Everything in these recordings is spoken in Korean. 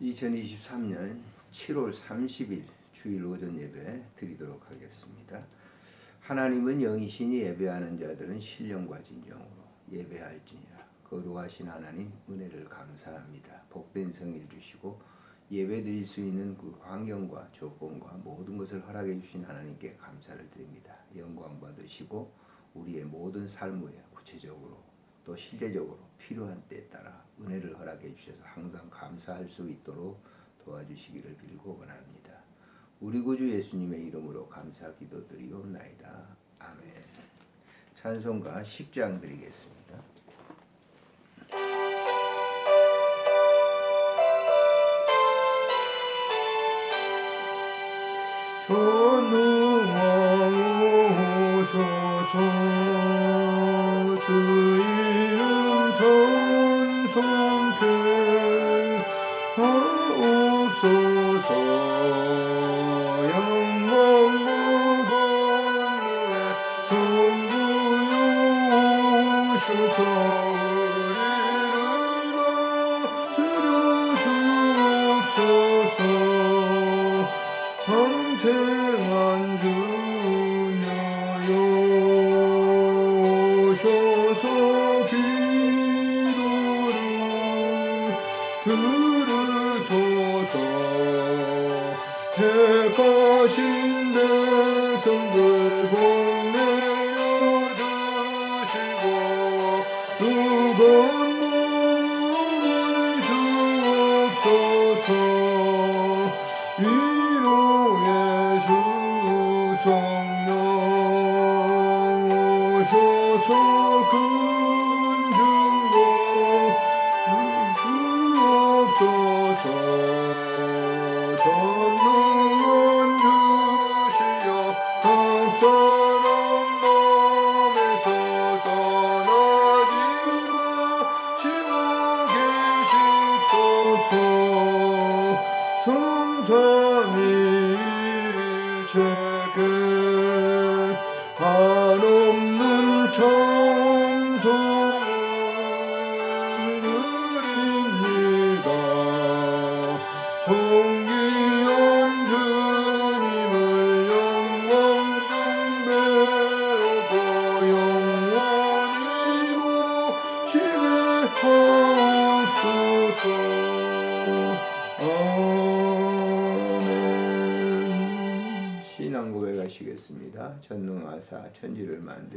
2023년 7월 30일 주일 오전 예배 드리도록 하겠습니다. 하나님은 영이시니 예배하는 자들은 신령과 진정으로 예배할지니라. 거룩하신 하나님 은혜를 감사합니다. 복된 성일 주시고 예배 드릴 수 있는 그 환경과 조건과 모든 것을 허락해 주신 하나님께 감사를 드립니다. 영광 받으시고 우리의 모든 삶에 구체적으로 또 실제적으로 필요한 때에 따라 은혜를 허락해 주셔서 항상 감사할 수 있도록 도와주시기를 빌고 원합니다. 우리 구주 예수님의 이름으로 감사 기도드리옵나이다. 아멘. 찬송가 10장 드리겠습니다. 들으소서. 택하신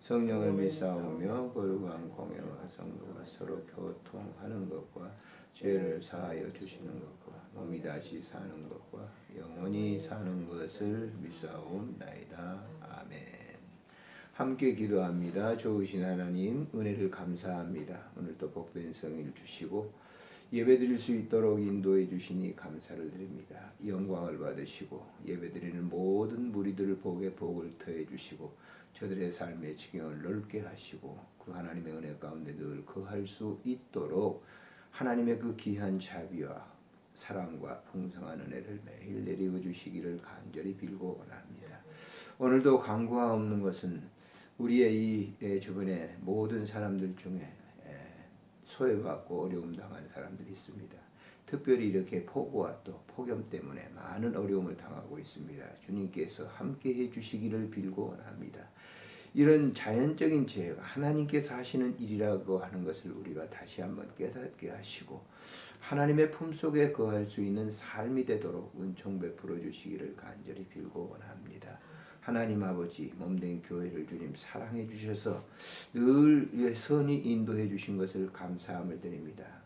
성령을 믿사오며 거룩한 공예와 성도가 서로 교통하는 것과 죄를 사하여 주시는 것과 몸이 다시 사는 것과 영원히 사는 것을 믿사옵나이다. 아멘. 함께 기도합니다. 좋으신 하나님 은혜를 감사합니다. 오늘도 복된 성일 주시고 예배 드릴 수 있도록 인도해 주시니 감사를 드립니다. 영광을 받으시고 예배 드리는 모든 무리들을 복에 복을 더해 주시고 저들의 삶의 지경을 넓게 하시고 그 하나님의 은혜 가운데 늘 거할 수 있도록 하나님의 그 귀한 자비와 사랑과 풍성한 은혜를 매일 내리고 주시기를 간절히 빌고 원합니다. 오늘도 강구하 없는 것은 우리의 이 예, 주변의 모든 사람들 중에 예, 소외받고 어려움 당한 사람들이 있습니다. 특별히 이렇게 폭우와 또 폭염 때문에 많은 어려움을 당하고 있습니다. 주님께서 함께 해 주시기를 빌고 원합니다. 이런 자연적인 재해가 하나님께서 하시는 일이라고 하는 것을 우리가 다시 한번 깨닫게 하시고 하나님의 품속에 거할 수 있는 삶이 되도록 은총 베풀어 주시기를 간절히 빌고 원합니다. 하나님 아버지 몸된 교회를 주님 사랑해 주셔서 늘 선히 인도해 주신 것을 감사함을 드립니다.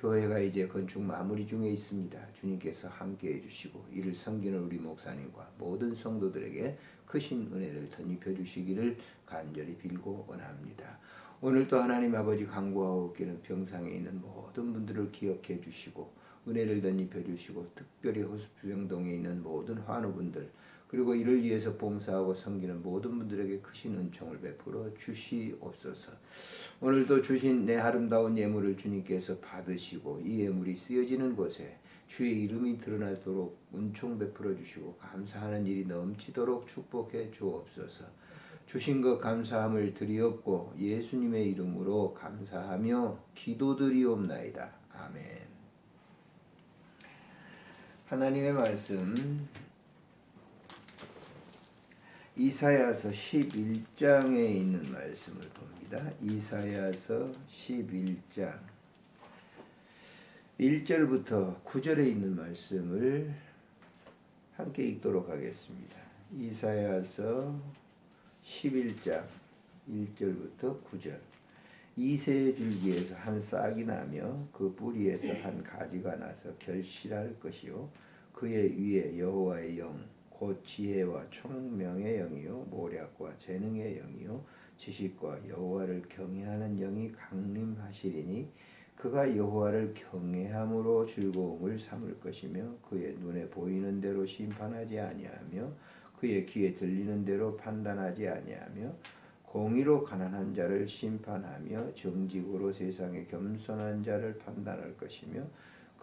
교회가 이제 건축 마무리 중에 있습니다. 주님께서 함께 해주시고 이를 섬기는 우리 목사님과 모든 성도들에게 크신 은혜를 덧입혀 주시기를 간절히 빌고 원합니다. 오늘도 하나님 아버지 강구하옵기는 병상에 있는 모든 분들을 기억해 주시고 은혜를 덧입혀 주시고 특별히 호수병동에 있는 모든 환우분들 그리고 이를 위해서 봉사하고 섬기는 모든 분들에게 크신 은총을 베풀어 주시옵소서. 오늘도 주신 내 아름다운 예물을 주님께서 받으시고 이 예물이 쓰여지는 곳에 주의 이름이 드러나도록 은총 베풀어 주시고 감사하는 일이 넘치도록 축복해 주옵소서. 주신 것 감사함을 드리옵고 예수님의 이름으로 감사하며 기도드리옵나이다. 아멘. 하나님의 말씀 이사야서 11장에 있는 말씀을 봅니다. 이사야서 11장 1절부터 9절에 있는 말씀을 함께 읽도록 하겠습니다. 이사야서 11장 1절부터 9절 이새 줄기에서 한 싹이 나며 그 뿌리에서 한 가지가 나서 결실할 것이요 그의 위에 여호와의 영 곧 지혜와 총명의 영이요 모략과 재능의 영이요 지식과 여호와를 경외하는 영이 강림하시리니 그가 여호와를 경외함으로 즐거움을 삼을 것이며 그의 눈에 보이는 대로 심판하지 아니하며 그의 귀에 들리는 대로 판단하지 아니하며 공의로 가난한 자를 심판하며 정직으로 세상에 겸손한 자를 판단할 것이며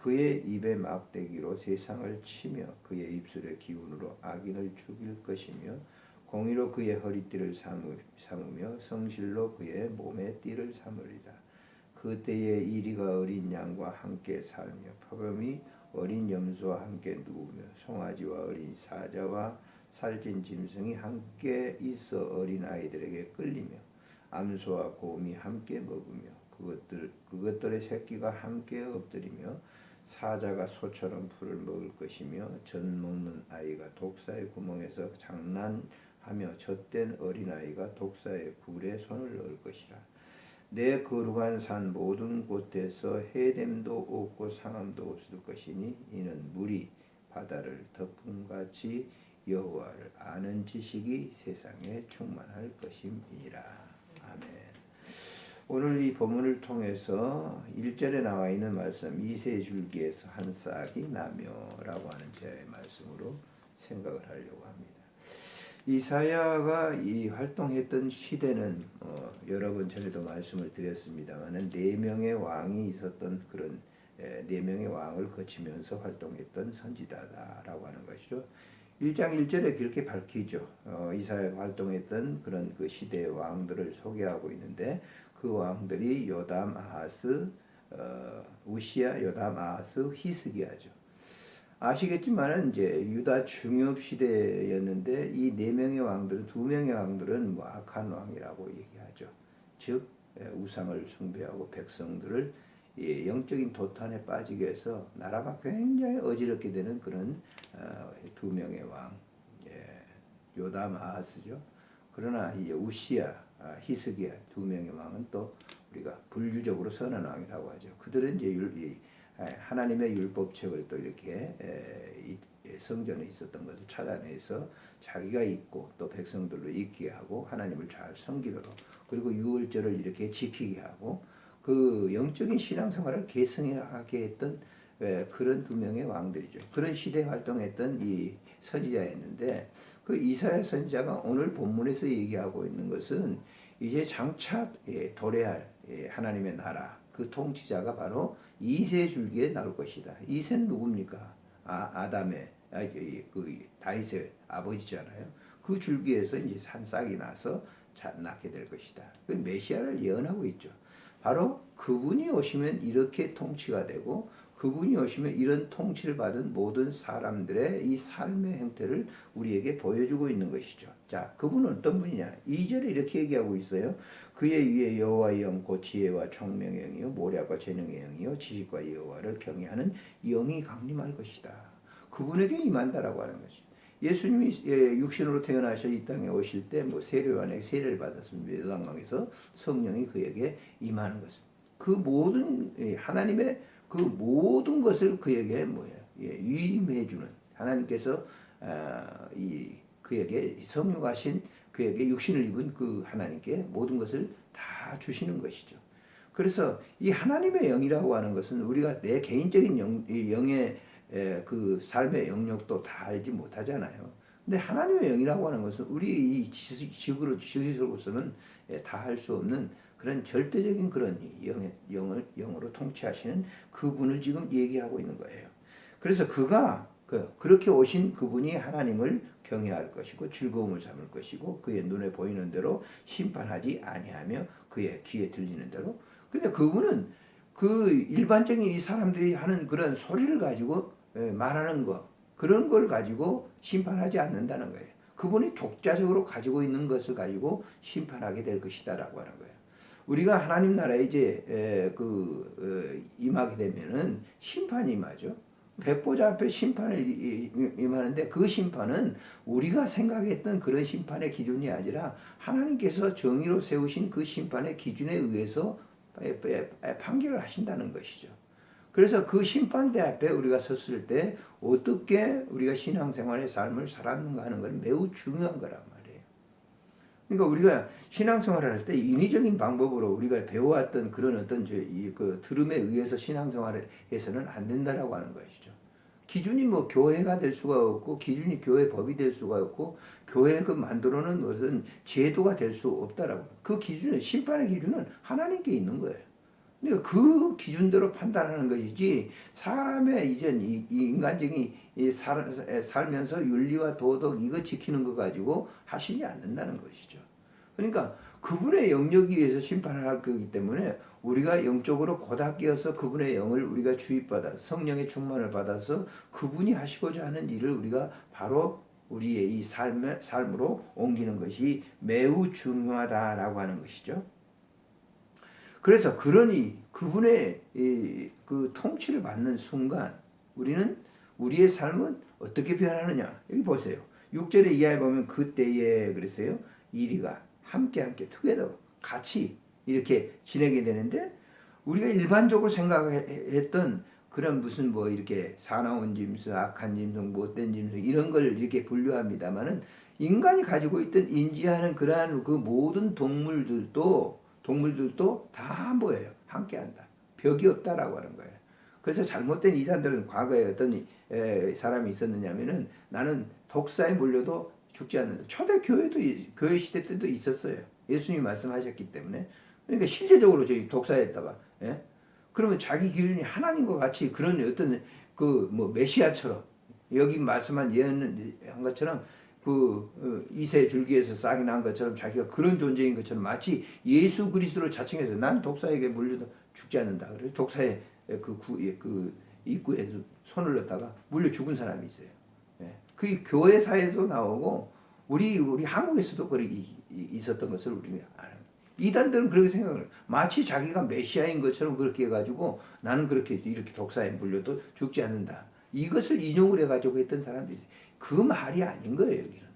그의 입의 막대기로 세상을 치며 그의 입술의 기운으로 악인을 죽일 것이며 공의로 그의 허리띠를 삼으- 삼으며 성실로 그의 몸의 띠를 삼으리라. 그때에 이리가 어린 양과 함께 살며 파범이 어린 염소와 함께 누우며 송아지와 어린 사자와 살찐 짐승이 함께 있어 어린 아이들에게 끌리며 암소와 곰이 함께 먹으며 그것들 그것들의 새끼가 함께 엎드리며 사자가 소처럼 풀을 먹을 것이며 젖 먹는 아이가 독사의 구멍에서 장난하며 젖된 어린 아이가 독사의 굴에 손을 넣을 것이라. 내 거룩한 산 모든 곳에서 해됨도 없고 상함도 없을 것이니 이는 물이 바다를 덮음같이 여호와를 아는 지식이 세상에 충만할 것임이라. 아멘. 오늘 이 본문을 통해서 1절에 나와 있는 말씀 이세 줄기에서 한 싹이 나며라고 하는 제 말씀으로 생각을 하려고 합니다. 이사야가 이 활동했던 시대는 어, 여러 번 전에도 말씀을 드렸습니다만은 네 명의 왕이 있었던 그런 에, 네 명의 왕을 거치면서 활동했던 선지자다라고 하는 것이죠. 1장 1절에 그렇게 밝히죠. 어, 이사야가 활동했던 그런 그 시대의 왕들을 소개하고 있는데 그 왕들이 요담, 아하스, 어, 우시야, 요담, 아하스, 히스기야죠. 아시겠지만은 이제 유다 중엽 시대였는데 이 네 명의 왕들, 두 명의 왕들은 뭐 악한 왕이라고 얘기하죠. 즉 예, 우상을 숭배하고 백성들을 예, 영적인 도탄에 빠지게 해서 나라가 굉장히 어지럽게 되는 그런 어, 두 명의 왕, 예, 요담, 아하스죠. 그러나 이 우시야, 아, 히스기야 두 명의 왕은 또 우리가 불규적으로 선한 왕이라고 하죠. 그들은 이제 율, 이, 아, 하나님의 율법책을 또 이렇게 성전에 있었던 것을 찾아내서 자기가 있고 또 백성들로 있게 하고 하나님을 잘 섬기도록 그리고 유월절을 이렇게 지키게 하고 그 영적인 신앙생활을 개성하게 했던 에, 그런 두 명의 왕들이죠. 그런 시대 활동했던 이 선지자였는데 그 이사야 선지자가 오늘 본문에서 얘기하고 있는 것은 이제 장차 예, 도래할 예, 하나님의 나라 그 통치자가 바로 이세 줄기에 나올 것이다. 이세는 누굽니까? 아 아담의 아, 이- 그 다윗의 아버지잖아요. 그 줄기에서 이제 산 싹이 나서 자, 낳게 될 것이다. 그 메시아를 예언하고 있죠. 바로 그분이 오시면 이렇게 통치가 되고 그분이 오시면 이런 통치를 받은 모든 사람들의 이 삶의 형태를 우리에게 보여주고 있는 것이죠. 자, 그분은 어떤 분이냐? 2절에 이렇게 얘기하고 있어요. 그의 위에 여호와의 영, 곧 지혜와 총명의 영이요, 모략과 재능의 영이요, 지식과 여호와를 경외하는 영이 강림할 것이다. 그분에게 임한다라고 하는 것이. 예수님이 예, 육신으로 태어나셔 이 땅에 오실 때 뭐 세례요한에게 세례를 받았습니다. 요단강에서 성령이 그에게 임하는 것입니다. 그 모든 예, 하나님의 그 모든 것을 그에게 뭐예요? 예, 위임해 주는 하나님께서 아, 이 그에게 성육하신 그에게 육신을 입은 그 하나님께 모든 것을 다 주시는 것이죠. 그래서 이 하나님의 영이라고 하는 것은 우리가 내 개인적인 영, 이 영의 에, 그 삶의 영역도 다 알지 못하잖아요. 근데 하나님의 영이라고 하는 것은 우리 이 지식- 지식으로 지식으로서는 다 할 수 없는 그런 절대적인 그런 영의 영을 영으로 통치하시는 그분을 지금 얘기하고 있는 거예요. 그래서 그가 그 그렇게 오신 그분이 하나님을 경외할 것이고 즐거움을 삼을 것이고 그의 눈에 보이는 대로 심판하지 아니하며 그의 귀에 들리는 대로 근데 그분은 그 일반적인 이 사람들이 하는 그런 소리를 가지고 예, 말하는 거 그런 걸 가지고 심판하지 않는다는 거예요. 그분이 독자적으로 가지고 있는 것을 가지고 심판하게 될 것이다라고 하는 거예요. 우리가 하나님 나라에 이제 에, 그 어, 임하게 되면은 심판이 임하죠. 백보자 앞에 심판을 임하는데 그 심판은 우리가 생각했던 그런 심판의 기준이 아니라 하나님께서 정의로 세우신 그 심판의 기준에 의해서 판결을 하신다는 것이죠. 그래서 그 심판대 앞에 우리가 섰을 때 어떻게 우리가 신앙생활의 삶을 살았는가 하는 건 매우 중요한 거란 말이에요. 그러니까 우리가 신앙생활을 할 때 인위적인 방법으로 우리가 배워왔던 그런 어떤 저이그 들음에 의해서 신앙생활을 해서는 안 된다라고 하는 것이죠. 기준이 뭐 교회가 될 수가 없고 기준이 교회 법이 될 수가 없고 교회 그 만들어놓은 것은 제도가 될 수 없다라고. 그 기준은 심판의 기준은 하나님께 있는 거예요. 그러니까 그 기준대로 판단하는 것이지 사람의 이전 이, 이 인간적인 이 살, 살면서 윤리와 도덕 이거 지키는 거 가지고 하시지 않는다는 것이죠. 그러니까 그분의 영역에 의해서 심판을 할 거기 때문에 우리가 영적으로 고닥기어서 그분의 영을 우리가 주입받아 성령의 충만을 받아서 그분이 하시고자 하는 일을 우리가 바로 우리의 이 삶의 삶으로 옮기는 것이 매우 중요하다라고 하는 것이죠. 그래서 그러니 그분의 이, 그 통치를 받는 순간 우리는 우리의 삶은 어떻게 변하느냐 여기 보세요. 6절에 이하에 보면 그때에 그랬어요. 이리가 함께 함께 투게더 같이 이렇게 지내게 되는데 우리가 일반적으로 생각했던 그런 무슨 뭐 이렇게 사나운 짐승, 악한 짐승, 못된 짐승 이런 걸 이렇게 분류합니다만은 인간이 가지고 있던 인지하는 그러한 그 모든 동물들도 동물들도 다 뭐예요? 함께한다. 벽이 없다라고 하는 거예요. 그래서 잘못된 이단들은 과거에 어떤 에, 사람이 있었느냐면은 나는 독사에 물려도 죽지 않는다. 초대 교회도 이- 교회 시대 때도 있었어요. 예수님이 말씀하셨기 때문에 그러니까 실제적으로 저희 독사했다가 예? 그러면 자기 기준이 하나님과 같이 그런 어떤 그 뭐 메시아처럼 여기 말씀한 예언한 것처럼 그 어, 이세 줄기에서 싹이 난 것처럼 자기가 그런 존재인 것처럼 마치 예수 그리스도를 자칭해서 난 독사에게 물려도 죽지 않는다. 그래서 독사의 그, 구, 예, 그 입구에서 손을 넣다가 물려 죽은 사람이 있어요. 예. 그 교회 사회도 나오고 우리 우리 한국에서도 그렇게 있었던 것을 우리는 알아요. 이단들은 그렇게 생각을 마치 자기가 메시아인 것처럼 그렇게 해가지고 나는 그렇게 이렇게 독사에 물려도 죽지 않는다. 이것을 인용을 해가지고 했던 사람들이 있어요. 그 말이 아닌 거예요 여기는.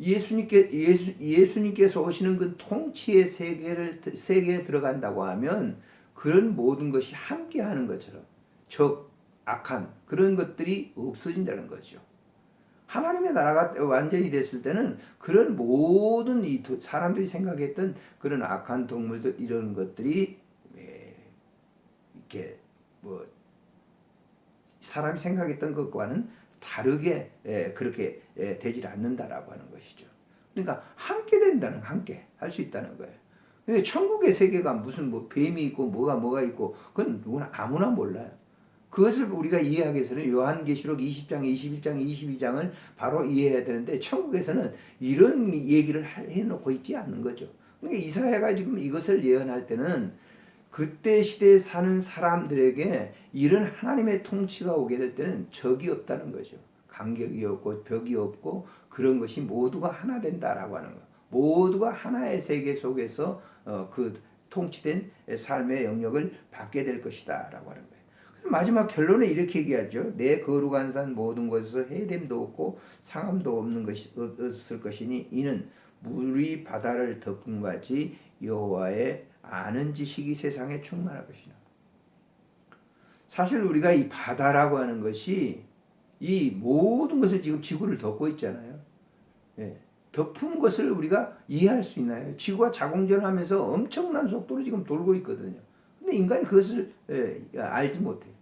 예수님께 예수 예수님께서 오시는 그 통치의 세계를 세계에 들어간다고 하면 그런 모든 것이 함께 하는 것처럼 적 악한 그런 것들이 없어진다는 거죠. 하나님의 나라가 완전히 됐을 때는 그런 모든 이 도- 사람들이 생각했던 그런 악한 동물들 이런 것들이 예, 이렇게 뭐 사람이 생각했던 것과는 다르게 예, 그렇게 예, 되질 않는다라고 하는 것이죠. 그러니까 함께 된다는 함께 할 수 있다는 거예요. 근데 천국의 세계가 무슨 뭐 뱀이 있고 뭐가 뭐가 있고 그건 누구나 아무나 몰라요. 그것을 우리가 이해하기 위해서는 요한계시록 20장, 21장, 22장을 바로 이해해야 되는데 천국에서는 이런 얘기를 하- 해놓고 있지 않는 거죠. 그러니까 이사야가 지금 이것을 예언할 때는 그때 시대에 사는 사람들에게 이런 하나님의 통치가 오게 될 때는 적이 없다는 거죠. 간격이 없고 벽이 없고 그런 것이 모두가 하나 된다라고 하는 거. 모두가 하나의 세계 속에서 어, 그 통치된 삶의 영역을 받게 될 것이다라고 하는 거예요. 마지막 결론에 이렇게 얘기하죠. 내 거룩한 산 모든 곳에서 해됨도 없고 상함도 없는 것이 없을 것이니 이는 물이 바다를 덮은 것 같이 여호와의 아는 지식이 세상에 충만할 것이다. 사실 우리가 이 바다라고 하는 것이 이 모든 것을 지금 지구를 덮고 있잖아요. 예. 덮은 것을 우리가 이해할 수 있나요? 지구가 자공전하면서 엄청난 속도로 지금 돌고 있거든요. 근데 인간이 그것을 예, 알지 못해요.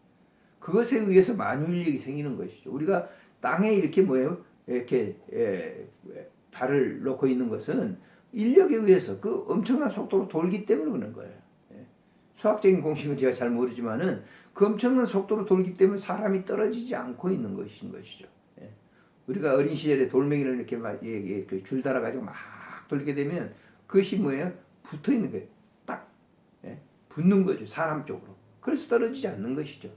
그것에 의해서 만유인력이 생기는 것이죠. 우리가 땅에 이렇게 뭐예요? 이렇게 예, 발을 놓고 있는 것은 인력에 의해서 그 엄청난 속도로 돌기 때문에 그런 거예요. 예. 수학적인 공식은 제가 잘 모르지만은 그 엄청난 속도로 돌기 때문에 사람이 떨어지지 않고 있는 것인 것이죠. 예. 우리가 어린 시절에 돌멩이를 이렇게 막 예, 예, 그줄 달아 가지고 막 돌게 되면 그것이 뭐예요? 붙어 있는 거예요. 딱 예. 붙는 거죠. 사람 쪽으로. 그래서 떨어지지 않는 것이죠.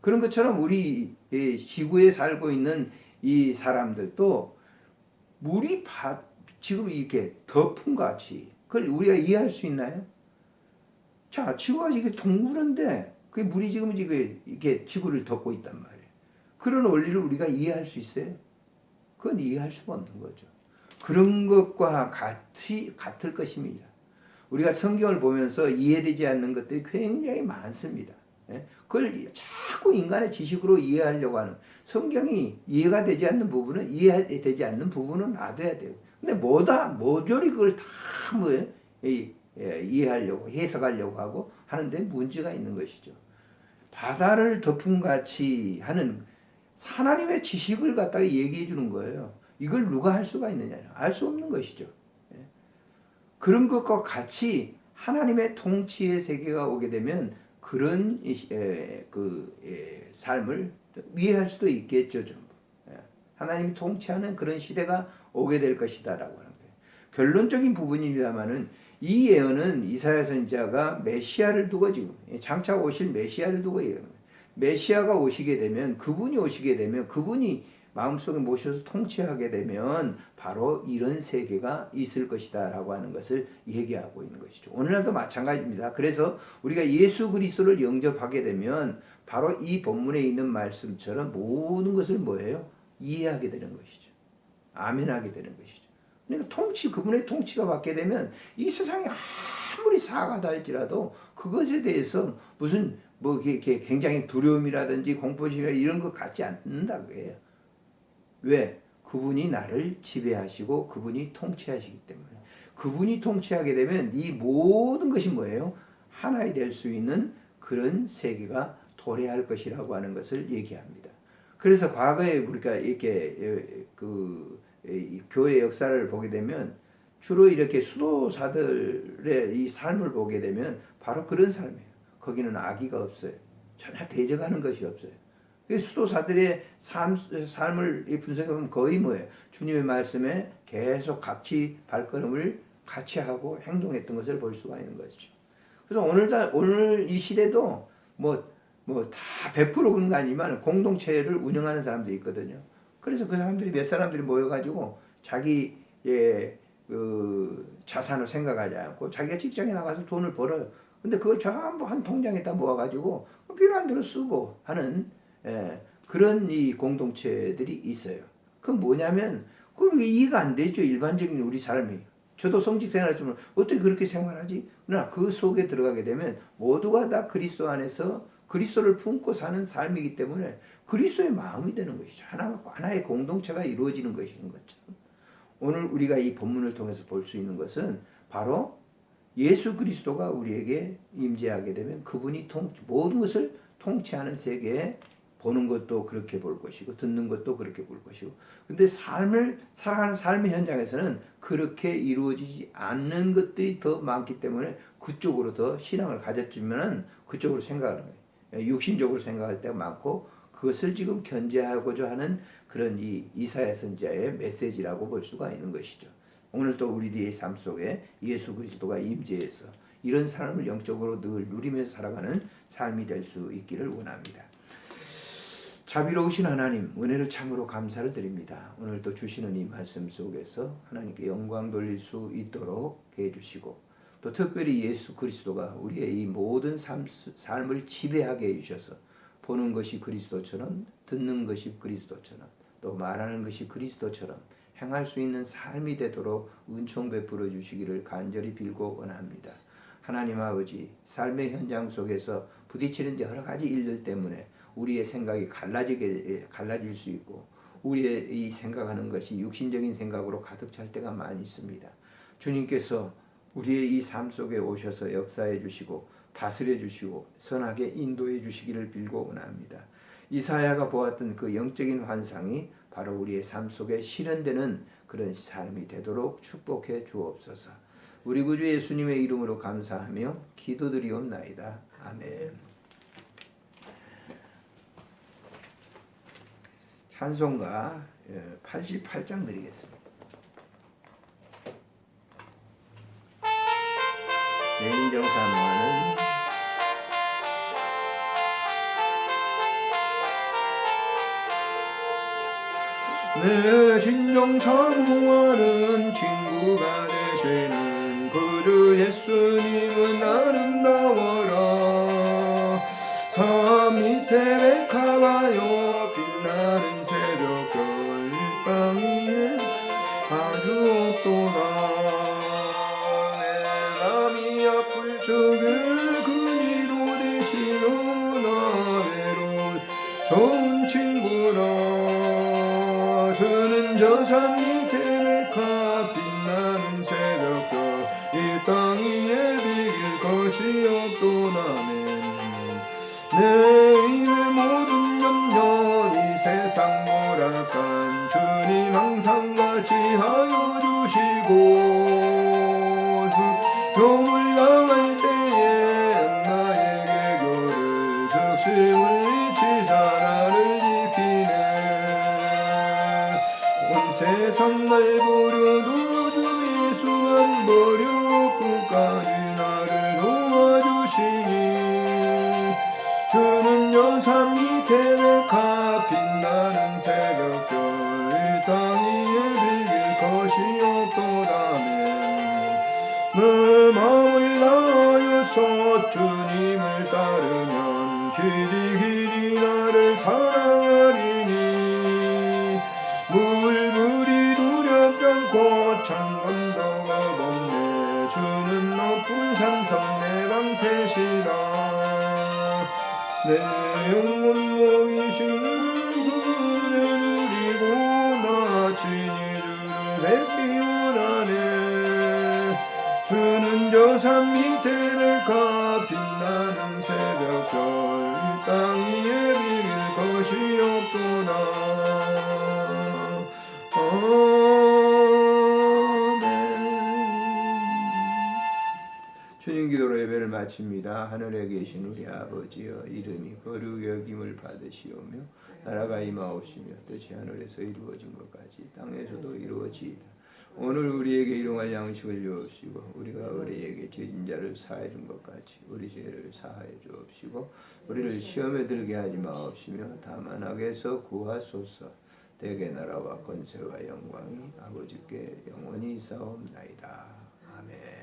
그런 것처럼 우리 이 지구에 살고 있는 이 사람들도 물이 바, 지금 이렇게 덮은 같이 그걸 우리가 이해할 수 있나요? 자, 지구가 이게 둥그런데 그 물이 지금 이게 이게 지구를 덮고 있단 말이에요. 그런 원리를 우리가 이해할 수 있어요? 그건 이해할 수가 없는 거죠. 그런 것과 같이 같을 것입니다. 우리가 성경을 보면서 이해되지 않는 것들이 굉장히 많습니다. 예? 그걸 자꾸 인간의 지식으로 이해하려고 하는 성경이 이해가 되지 않는 부분은 이해되지 않는 부분은 놔둬야 돼요. 근데 뭐다 모조리 그걸 다 뭐예요? 이, 예, 이해하려고 해석하려고 하고 하는데 문제가 있는 것이죠. 바다를 덮음 같이 하는 하나님의 지식을 갖다가 얘기해 주는 거예요. 이걸 누가 할 수가 있느냐? 알 수 없는 것이죠. 예. 그런 것과 같이 하나님의 통치의 세계가 오게 되면 그런 이- 에, 그 에, 삶을 이해할 수도 있겠죠, 전부. 예. 하나님이 통치하는 그런 시대가 오게 될 것이다라고 하는 거예요. 결론적인 부분입니다만은 이 예언은 이사야 선지자가 메시아를 두고 지금 장차 오실 메시아를 두고 예언. 메시아가 오시게 되면 그분이 오시게 되면 그분이 마음속에 모셔서 통치하게 되면 바로 이런 세계가 있을 것이다 라고 하는 것을 얘기하고 있는 것이죠. 오늘날도 마찬가지입니다. 그래서 우리가 예수 그리스도를 영접하게 되면 바로 이 본문에 있는 말씀처럼 모든 것을 뭐예요? 이해하게 되는 것이죠. 아멘하게 되는 것이죠. 그러니까 통치 그분의 통치가 받게 되면 이 세상에 아무리 사가다 할지라도 그것에 대해서 무슨 뭐 이렇게 굉장히 두려움이라든지 공포심이나 이런 것 갖지 않는다 그래요. 왜? 그분이 나를 지배하시고 그분이 통치하시기 때문에 그분이 통치하게 되면 이 모든 것이 뭐예요? 하나이 될 수 있는 그런 세계가 도래할 것이라고 하는 것을 얘기합니다. 그래서 과거에 우리가 이렇게 에, 그 교회 역사를 보게 되면 주로 이렇게 수도사들의 이 삶을 보게 되면 바로 그런 삶이에요. 거기는 악의가 없어요. 전혀 대적하는 것이 없어요. 그 수도사들의 삶, 삶을 이 분석해보면 거의 뭐예요? 주님의 말씀에 계속 같이 발걸음을 같이 하고 행동했던 것을 볼 수가 있는 것이죠. 그래서 오늘, 오늘 이 시대도 뭐, 뭐 다 100% 그런 거 아니지만 공동체를 운영하는 사람들이 있거든요. 그래서 그 사람들이 몇 사람들이 모여가지고 자기, 예, 그 자산을 생각하지 않고 자기가 직장에 나가서 돈을 벌어요. 근데 그걸 전부 한 통장에다 모아가지고 필요한 대로 쓰고 하는 예, 그런 이 공동체들이 있어요. 그건 뭐냐면 그게 이해가 안 되죠. 일반적인 우리 삶이. 저도 성직 생활했지만 어떻게 그렇게 생활하지? 그러나 그 속에 들어가게 되면 모두가 다 그리스도 안에서 그리스도를 품고 사는 삶이기 때문에 그리스도의 마음이 되는 것이죠. 하나, 하나의 공동체가 이루어지는 것인 거죠. 오늘 우리가 이 본문을 통해서 볼 수 있는 것은 바로 예수 그리스도가 우리에게 임재하게 되면 그분이 통, 모든 것을 통치하는 세계에 보는 것도 그렇게 볼 것이고 듣는 것도 그렇게 볼 것이고 근데 삶을 살아가는 삶의 현장에서는 그렇게 이루어지지 않는 것들이 더 많기 때문에 그쪽으로 더 신앙을 가졌지면은 그쪽으로 생각하는 거예요. 육신적으로 생각할 때가 많고 그것을 지금 견제하고자 하는 그런 이 이사야 선지자의 메시지라고 볼 수가 있는 것이죠. 오늘 또 우리들의 삶 속에 예수 그리스도가 임재해서 이런 삶을 영적으로 늘 누리면서 살아가는 삶이 될 수 있기를 원합니다. 자비로우신 하나님 은혜를 참으로 감사를 드립니다. 오늘 또 주시는 이 말씀 속에서 하나님께 영광 돌릴 수 있도록 해 주시고 또 특별히 예수 그리스도가 우리의 이 모든 삶, 삶을 지배하게 해 주셔서 보는 것이 그리스도처럼 듣는 것이 그리스도처럼 또 말하는 것이 그리스도처럼 행할 수 있는 삶이 되도록 은총 베풀어 주시기를 간절히 빌고 원합니다. 하나님 아버지 삶의 현장 속에서 부딪히는 여러 가지 일들 때문에 우리의 생각이 갈라지게 갈라질 수 있고 우리의 이 생각하는 것이 육신적인 생각으로 가득 찰 때가 많이 있습니다. 주님께서 우리의 이 삶 속에 오셔서 역사해 주시고 다스려 주시고 선하게 인도해 주시기를 빌고 원합니다. 이사야가 보았던 그 영적인 환상이 바로 우리의 삶 속에 실현되는 그런 삶이 되도록 축복해 주옵소서. 우리 구주 예수님의 이름으로 감사하며 기도드리옵나이다. 아멘. 찬송가 88장 드리겠습니다. 내인정 사 모하는 내 진정 사모하는 친구가 되시는 그주 예수님은 아름다워라. 삶 밑에 백화와요 빛나는 새벽별 땅에 아주 없도다. 내 마음이 아플 적에 그리로 되시는 나외로운 좋은 주는 저산 밑에 백화 빛나는 새벽별 이땅 위에 비길 것이 없도다네 내 밑에 백화 빛나는 새벽별 이땅 위에 빌길 것이 없 마칩니다. 하늘에 계신 우리 아버지여 이름이 거룩 여김을 받으시오며 나라가 임하옵시며 뜻이 하늘에서 이루어진 것 같이 땅에서도 이루어지이다. 오늘 우리에게 일용할 양식을 주옵시고 우리가 우리에게 죄진 자를 사해 준 것 같이 우리 죄를 사하여 주옵시고 우리를 시험에 들게 하지 마옵시며 다만 악에서 구하소서 대개 나라와 권세와 영광이 아버지께 영원히 있사옵나이다. 아멘.